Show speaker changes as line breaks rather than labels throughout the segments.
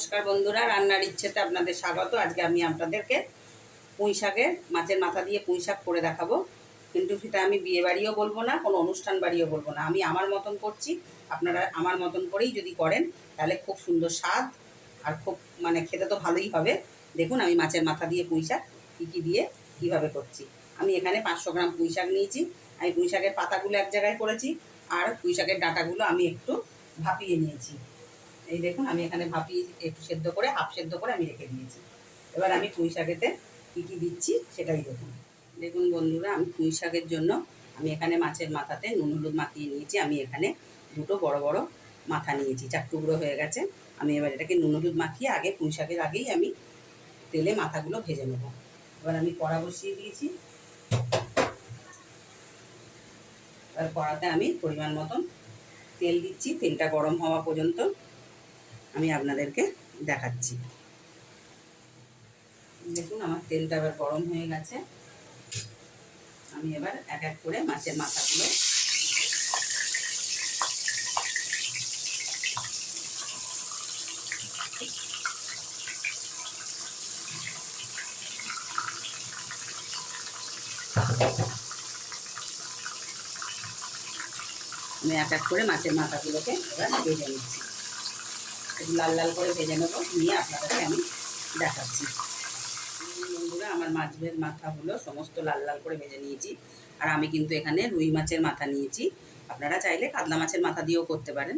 নমস্কার বন্ধুরা, রান্নার ইচ্ছেতে আপনাদের স্বাগত। আজকে আমি আপনাদেরকে পুঁই শাকের, মাছের মাথা দিয়ে পুঁই শাক করে দেখাবো। কিন্তু সেটা আমি বিয়ে বাড়িও বলব না, কোনো অনুষ্ঠান বাড়িও বলব না। আমি আমার মতন করছি, আপনারা আমার মতন করেই যদি করেন, তাহলে খুব সুন্দর স্বাদ আর খুব মানে খেতে তো ভালোই হবে। দেখুন আমি মাছের মাথা দিয়ে পুঁই শাক কী কী দিয়ে কীভাবে করছি। আমি এখানে পাঁচশো গ্রাম পুঁই শাক নিয়েছি। আমি পুঁই শাকের পাতাগুলো এক জায়গায় করেছি আর পুঁই শাকের ডাঁটাগুলো আমি একটু ভাপিয়ে নিয়েছি। এই দেখুন, আমি এখানে ভাপিয়ে একটু সেদ্ধ করে, হাফ সেদ্ধ করে আমি রেখে দিয়েছি। এবার আমি পুঁই শাকেতে কী কী দিচ্ছি সেটাই দেখুন। দেখুন বন্ধুরা, আমি পুঁই শাকের জন্য আমি এখানে মাছের মাথাতে নুন, হলুদ মাখিয়ে নিয়েছি। আমি এখানে দুটো বড় বড় মাথা নিয়েছি, চার টুকরো হয়ে গেছে। আমি এবার এটাকে নুন, হলুদ মাখিয়ে আগে পুঁই শাকের আগেই আমি তেলে মাথাগুলো ভেজে নেব। এবার আমি কড়া বসিয়ে দিয়েছি। এবার কড়াতে আমি পরিমাণ মতন তেল দিচ্ছি, তেলটা গরম হওয়া পর্যন্ত। আমি আপনাদেরকে দেখাচ্ছি। দেখুন, আমার তেলটা এবার গরম হয়ে গেছে। আমি এবার এক এক করে মাছের মাথাগুলো আমি এক এক করে মাছের মাথাগুলোকে এবার ভেজে নিচ্ছি। একটু লাল লাল করে ভেজে নেব, নিয়ে আপনাদেরকে আমি দেখাচ্ছি। বন্ধুরা, আমার মাছের মাথাগুলো সমস্ত লাল লাল করে ভেজে নিয়েছি, আর আমি কিন্তু এখানে রুই মাছের মাথা নিয়েছি। আপনারা চাইলে কাতলা মাছের মাথা দিয়েও করতে পারেন।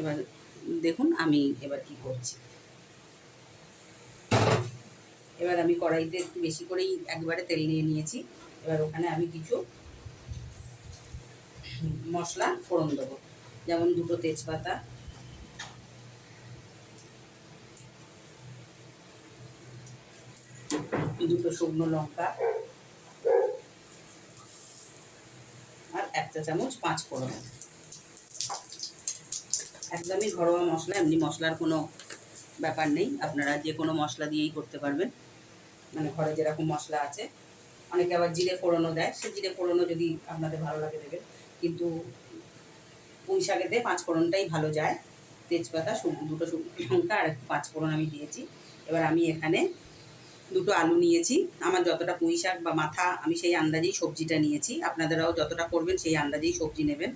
এবার দেখুন আমি এবার কি করছি। এবার আমি কড়াইতে একটু বেশি করেই একবারে তেল নিয়ে নিয়েছি। এবার ওখানে আমি কিছু মশলা ফোড়ন দেবো। যেমন দুটো তেজপাতা দুটো শুকনো লঙ্কা আর এক চা চামচ পাঁচ ফোড়ন। একদমই ঘরোয়া মশলা, এমনি মশলার কোনো ব্যাপার নেই। আপনারা যে কোনো মশলা দিয়েই করতে পারবেন। মানে ঘরে যেরকম মশলা আছে। অনেকে আবার জিরে ফোড়নও দেয়। সে জিরে ফোড়নও যদি আপনাদের ভালো লাগে দেবেন। কিন্তু পুঁই শাকেতে পাঁচ ফোড়নটাই ভালো যায়। তেজপাতা দুটো শুকনো লঙ্কা আর একটু পাঁচ ফোড়ন আমি দিয়েছি। এবার আমি এখানে দুটো আলু নিয়েছি। আমার যতটা পুঁই শাক বা মাথা, আমি সেই আন্দাজেই সবজিটা নিয়েছি। আপনাদেরাও যতটা করবেন সেই আন্দাজেই সবজি নেবেন।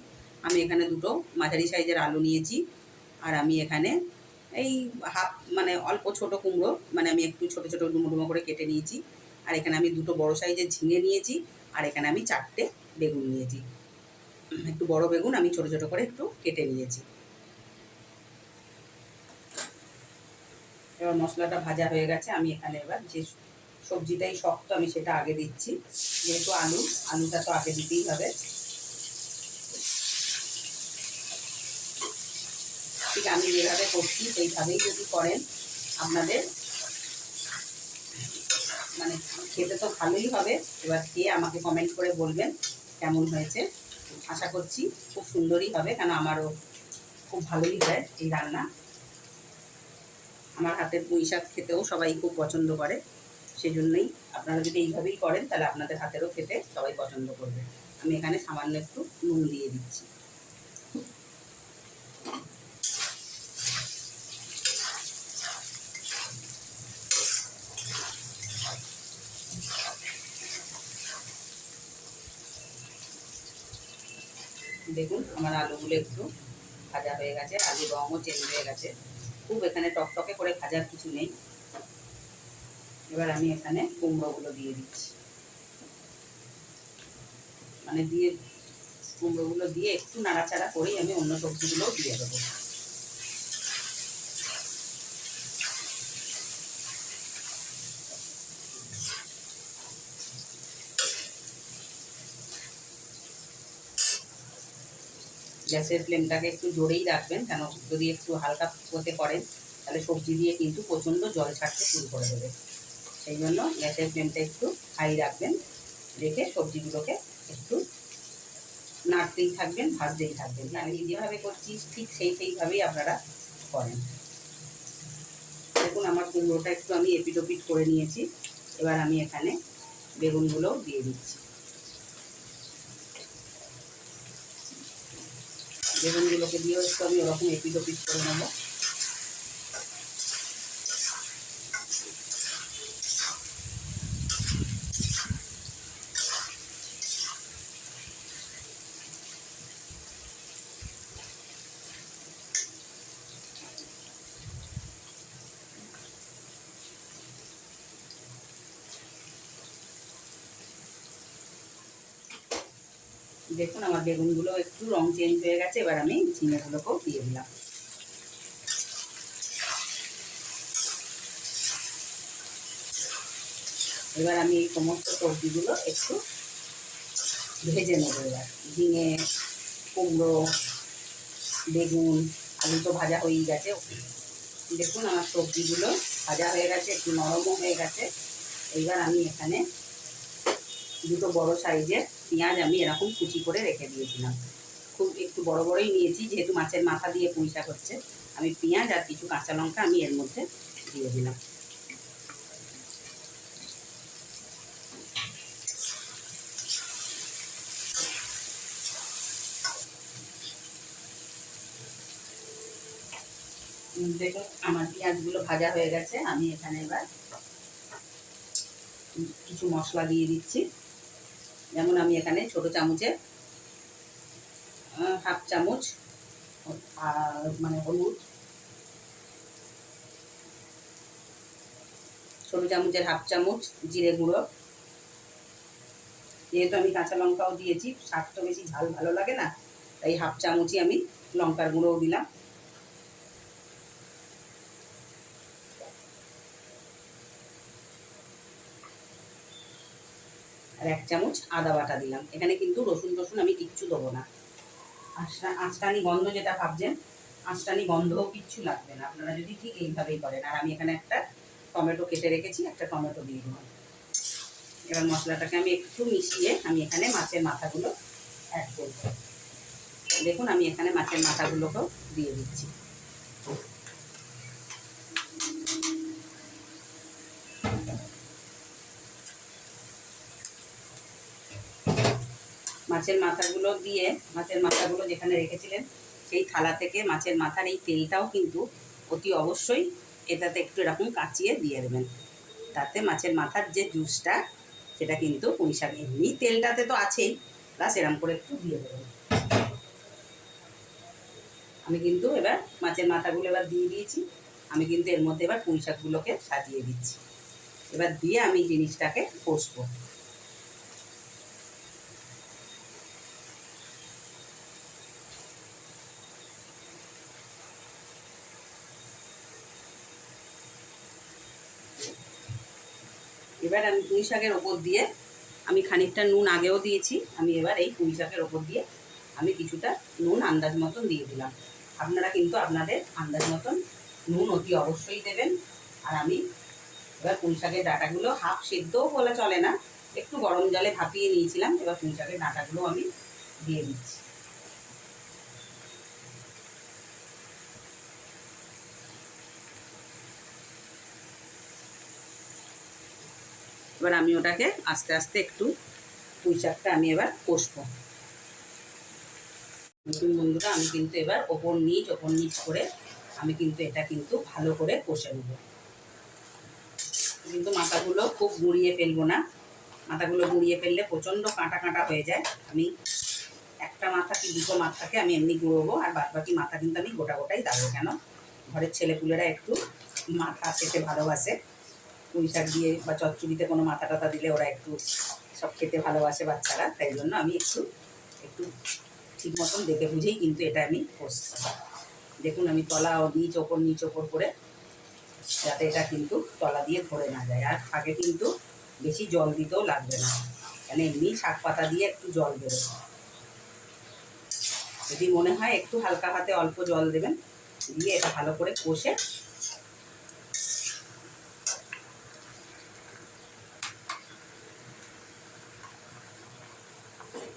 আমি এখানে দুটো মাঝারি সাইজের আলু নিয়েছি। আর আমি এখানে এই হাফ মানে অল্প ছোট কুমড়ো মানে আমি একটু ছোট ছোট ডুমো ডুমো করে কেটে নিয়েছি। আর এখানে আমি দুটো বড় সাইজের ঝিঙে নিয়েছি। আর এখানে আমি চারটে বেগুন নিয়েছি। একটু বড় বেগুন আমি ছোট ছোট করে একটু কেটে নিয়েছি। এবার মশলাটা ভাজা হয়ে গেছে, আমি এখানে এবার যে সবজিটাই শক্ত, আমি সেটা আগে দিচ্ছি। যেহেতু আলু, আলুটা তো আগে দিতেই হবে। ঠিক আমি যেভাবে করছি, সেইভাবেই যদি করেন, আপনাদের মানে খেতে তো ভালোই হবে। এবার খেয়ে আমাকে কমেন্ট করে বলবেন কেমন হয়েছে। আশা করছি খুব সুন্দরই হবে, কেন আমারও খুব ভালোই হয় এই রান্না। আমার হাতের পুঁই শাক খেতেও সবাই খুব পছন্দ করে সেই জন্যই আপনারা যদি এইভাবেই করেন তাহলে আপনাদের হাতেরও খেতে সবাই পছন্দ করবে। আমি এখানে সামান্য একটু নুন দিয়ে দিচ্ছি। দেখুন, আমার আলুগুলো একটু ভাজা হয়ে গেছে, আলুর রঙও চেঞ্জ হয়ে গেছে। খুব এখানে টকটকে করে ভাজার কিছু নেই। এবার আমি এখানে কুমড়োগুলো দিয়ে দিচ্ছি। মানে দিয়ে কুমড়োগুলো দিয়ে একটু নাড়াচাড়া করেই আমি অন্য সবজিগুলোও দিয়ে দেবো। গ্যাসের ফ্লেমটাকে একটু জোরেই রাখবেন, কেন যদি একটু হালকা হতে করেন, তাহলে সবজি দিয়ে কিন্তু প্রচণ্ড জল ছাড়তে শুরু করে দেবে। সেই জন্য গ্যাসের ফ্লেমটা একটু হাই রাখবেন, রেখে সবজিগুলোকে একটু নাড়তেই থাকবেন, ভাজতেই থাকবেন। আমি যেভাবে করছি ঠিক সেই সেইভাবেই আপনারা করেন। দেখুন, আমার কুমড়োটা একটু আমি এপিটোপিট করে নিয়েছি। এবার আমি এখানে বেগুনগুলোও দিয়ে দিচ্ছি। বেগুনগুলোকে দিয়ে একটু আমি ওরকম এপিট ওপিট করে নেব। দেখুন আমার বেগুনগুলো রং চেঞ্জ হয়ে গেছে, এবার আমি ঝিঙেগুলোকেও দিয়ে দিলাম। এবার আমি এই সমস্ত সবজিগুলো একটু ভেজে নেব এবার। ঝিঙে, কুমড়ো, বেগুন, আলু তো ভাজা হয়েই গেছে। দেখুন আমার সবজিগুলো ভাজা হয়ে গেছে, একটু নরমও হয়ে গেছে। এইবার আমি এখানে দুটো বড় সাইজের পেঁয়াজ আমি এরকম কুচি করে রেখে দিয়েছিলাম। খুব একটু বড় বড়ই নিয়েছি, যেহেতু মাছের মাথা দিয়ে পুঁই শাক হচ্ছে। আমি পেঁয়াজ আর কিছু কাঁচা লঙ্কা আমি এর মধ্যে দিয়ে দিলাম। দেখুন আমার পেঁয়াজগুলো ভাজা হয়ে গেছে, আমি এখানে এবার কিছু মশলা দিয়ে দিচ্ছি। যেমন আমি এখানে ছোট চামচে হাফ চামচ, আর মানে হলুদ। ছোট চামচের হাফ চামচ জিরে গুঁড়ো। যেহেতু আমি কাঁচা লঙ্কাও দিয়েছি শাক তো বেশি ঝাল ভালো লাগে না, তাই হাফ চামচই আমি লঙ্কার গুঁড়োও দিলাম। আর এক চামচ আদা বাটা দিলাম। এখানে কিন্তু রসুন টসুন আমি কিচ্ছু দেবো না। আঁচটা আঁচটানি গন্ধ যেটা ভাবছেন আঁচটানি গন্ধও কিচ্ছু লাগবে না। আপনারা যদি ঠিক এইভাবেই করেন। আর আমি এখানে একটা টমেটো কেটে রেখেছি, একটা টমেটো দিয়ে দেবো। এবার মশলাটাকে আমি একটু মিশিয়ে আমি এখানে মাছের মাথাগুলো অ্যাড করব। দেখুন, আমি এখানে মাছের মাথাগুলোকেও দিয়ে দিচ্ছি। মাছের মাথাগুলো দিয়ে, মাছের মাথাগুলো যেখানে রেখেছিলেন, সেই থালা থেকে মাছের মাথার এই তেলটাও কিন্তু অতি অবশ্যই এটাতে একটু এরকম কাচিয়ে দিয়ে দেবেন। তাতে মাছের মাথার যে জুসটা, সেটা কিন্তু পুঁই শাক, এমনি তেলটাতে তো আছেই প্লাস এরম করে একটু দিয়ে দেবেন। আমি কিন্তু এবার মাছের মাথাগুলো এবার দিয়ে দিয়েছি। আমি কিন্তু এর মধ্যে এবার পুঁই শাকগুলোকে সাজিয়ে দিচ্ছি। এবার দিয়ে আমি জিনিসটাকে কষবো। এবার আমি পুঁই শাকের ওপর দিয়ে আমি খানিকটা নুন আগেও দিয়েছি, আমি এবার এই পুঁই শাকের ওপর দিয়ে আমি কিছুটা নুন আন্দাজ মতন দিয়ে দিলাম। আপনারা কিন্তু আপনাদের আন্দাজ মতন নুন অতি অবশ্যই দেবেন। আর আমি এবার পুঁই শাকের ডাঁটাগুলো হাফ সেদ্ধও বলা চলে না, একটু গরম জলে ভাপিয়ে নিয়েছিলাম, এবার পুঁই শাকের ডাঁটাগুলো আমি দিয়ে দিচ্ছি। এবার আমি ওটাকে আস্তে আস্তে একটু পুঁই শাকটা আমি এবার কষবো। নতুন বন্ধুরা, আমি কিন্তু এবার ওপর নিচ ওপর নিচ করে আমি কিন্তু এটা কিন্তু ভালো করে কষে নেব। কিন্তু মাথাগুলো খুব গুঁড়িয়ে ফেলব না। মাথাগুলো গুঁড়িয়ে ফেললে প্রচণ্ড কাঁটা কাঁটা হয়ে যায়। আমি একটা মাথা কি দুটো মাথাকে আমি এমনি গুঁড়োবো আর বাদ বাকি মাথা কিন্তু আমি গোটা গোটাই দাবো কেন? ঘরের ছেলেপুলেরা একটু মাথা খেতে ভালোবাসে। পুঁই শাক দিয়ে বা চচ্চড়িতে কোনো মাথা টাথা দিলে ওরা একটু সব খেতে ভালোবাসে বাচ্চারা, তাই জন্য আমি একটু একটু ঠিক মতন দেখে বুঝেই কিন্তু এটা আমি কষছি দেখুন আমি তলা ও নিচ ওপর নিচ ওপর করে যাতে এটা কিন্তু তলা দিয়ে ধরে না যায়। আর আগে কিন্তু বেশি জল দিতেও লাগবে না। কেন এমনি শাক পাতা দিয়ে একটু জল বেরোবে যদি মনে হয় একটু হালকা হাতে অল্প জল দেবেন, দিয়ে এটা ভালো করে কষে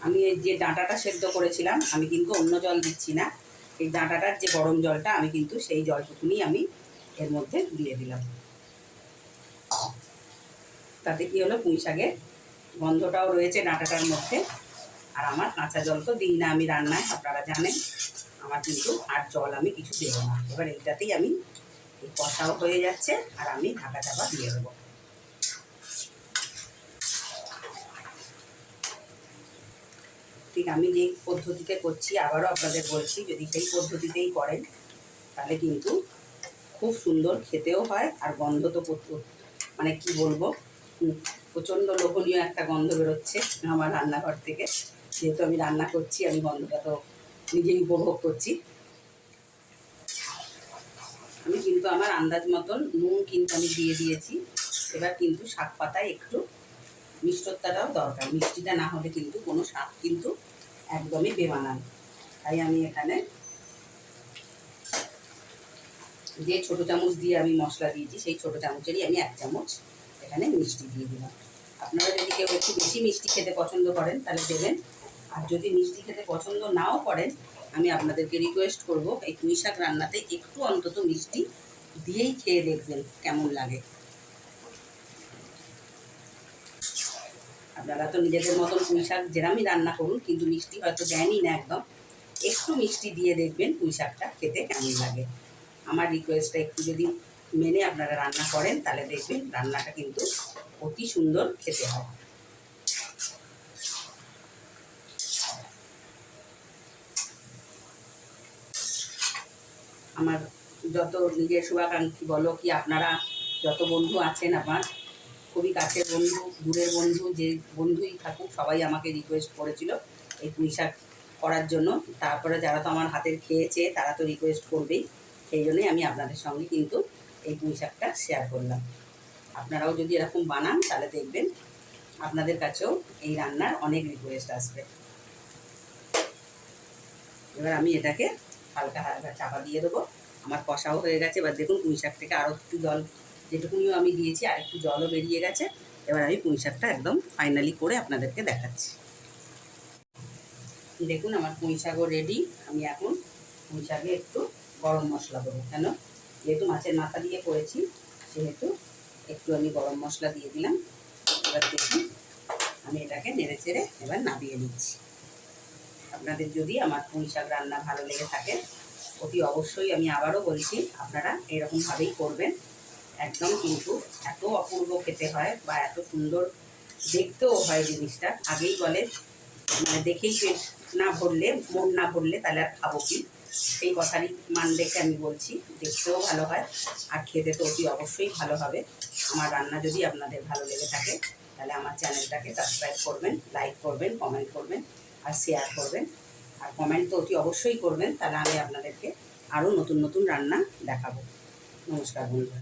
আমি এই যে ডাঁটাটা সেদ্ধ করেছিলাম, আমি কিন্তু অন্য জল দিচ্ছি না। এই ডাঁটাটার যে গরম জলটা, আমি কিন্তু সেই জলটুকুনি আমি এর মধ্যে দিয়ে দিলাম। তাতে কি হলো? পুঁই শাকের গন্ধটাও রয়েছে ডাঁটাটার মধ্যে। আর আমার কাঁচা জল তো দিই না আমি রান্নায়, আপনারা জানেন। আমার কিন্তু আর জল আমি কিছু দেবো না। এবার এইটাতেই আমি কষাও হয়ে যাচ্ছে, আর আমি ঢাকা চাপা দিয়ে দেবো। ঠিক আমি যে পদ্ধতিতে করছি, আবারও আপনাদের বলছি, যদি সেই পদ্ধতিতেই করেন, তাহলে কিন্তু খুব সুন্দর খেতেও হয় আর গন্ধ তো মানে কি বলব প্রচণ্ড লোভনীয় একটা গন্ধ বেরোচ্ছে আমার রান্নাঘর থেকে। যেহেতু আমি রান্না করছি, আমি গন্ধটা তো নিজেই উপভোগ করছি। আমি কিন্তু আমার আন্দাজ মতন নুন কিন্তু আমি দিয়ে দিয়েছি। এবার কিন্তু শাক পাতায় একটু মিষ্টতাটাও দরকার। মিষ্টিটা না হলে কিন্তু কোনো শাক কিন্তু একদমই বেমানান তাই আমি এখানে যে ছোট চামচ দিয়ে আমি মশলা দিয়েছি, সেই ছোট চামচেরই আমি এক চামচ এখানে মিষ্টি দিয়ে দিলাম। আপনারা যদি কেউ একটু বেশি মিষ্টি খেতে পছন্দ করেন, তাহলে দেবেন। আর যদি মিষ্টি খেতে পছন্দ নাও করেন, আমি আপনাদেরকে রিকোয়েস্ট করব, এই পুঁই শাক রান্নাতে একটু অন্তত মিষ্টি দিয়েই খেয়ে দেখবেন কেমন লাগে। আপনারা তো নিজেদের মতন পুঁই শাক যেরামই রান্না করুন, কিন্তু মিষ্টি হয়তো দেনই না একদম। একটু মিষ্টি দিয়ে দেখবেন পুঁই শাকটা খেতে কেমন লাগে। আমার রিকোয়েস্টটা একটু যদি মেনে আপনারা রান্না করেন, তাহলে দেখবেন রান্নাটা কিন্তু অতি সুন্দর খেতে হয়। আমার যত নিজের শুভাকাঙ্ক্ষী বলো কি আপনারা, যত বন্ধু আছেন আমার খুবই কাছের বন্ধু, দূরের বন্ধু, যে বন্ধুই থাকুক, সবাই আমাকে রিকোয়েস্ট করেছিল এই পুঁই শাক করার জন্য। তারপরে যারা তো আমার হাতের খেয়েছে, তারা তো রিকোয়েস্ট করবেই। সেই জন্যই আমি আপনাদের সঙ্গে কিন্তু এই পুঁই শাকটা শেয়ার করলাম। আপনারাও যদি এরকম বানান, তাহলে দেখবেন আপনাদের কাছেও এই রান্নার অনেক রিকোয়েস্ট আসবে। এবার আমি এটাকে হালকা হালকা চাপা দিয়ে দেবো। আমার কষাও হয়ে গেছে। এবার দেখুন পুঁই শাক থেকে আরও একটু জল যেটুকুনিও আমি দিয়েছি আর একটু জলও বেরিয়ে গেছে। এবার আমি পুঁই শাকটা একদম ফাইনালি করে আপনাদেরকে দেখাচ্ছি। দেখুন আমার পুঁই শাকও রেডি আমি এখন পুঁই শাকে একটু গরম মশলা দেবো। কেন? যেহেতু মাছের মাথা দিয়ে করেছি, সেহেতু একটু আমি গরম মশলা দিয়ে দিলাম। এবার দেখুন, আমি এটাকে নেড়ে চেড়ে এবার নামিয়ে নিচ্ছি। আপনাদের যদি আমার পুঁই শাক রান্না ভালো লেগে থাকে, অতি অবশ্যই আমি আবারও বলছি, আপনারা এরকমভাবেই করবেন। একদম কিন্তু এত অপূর্ব খেতে হয় বা এত সুন্দর দেখতেও হয় জিনিসটা। আগেই বলে মানে দেখেই পেট না ভরলে, মন না ভরলে তাহলে আর খাব কি? সেই কথারই মান রেখে আমি বলছি, দেখতেও ভালো হয় আর খেতে তো অতি অবশ্যই ভালো হবে। আমার রান্না যদি আপনাদের ভালো লেগে থাকে, তাহলে আমার চ্যানেলটাকে সাবস্ক্রাইব করবেন লাইক করবেন কমেন্ট করবেন আর শেয়ার করবেন। আর কমেন্ট তো অতি অবশ্যই করবেন, তাহলে আমি আপনাদেরকে আরও নতুন নতুন রান্না দেখাবো। নমস্কার বন্ধুরা।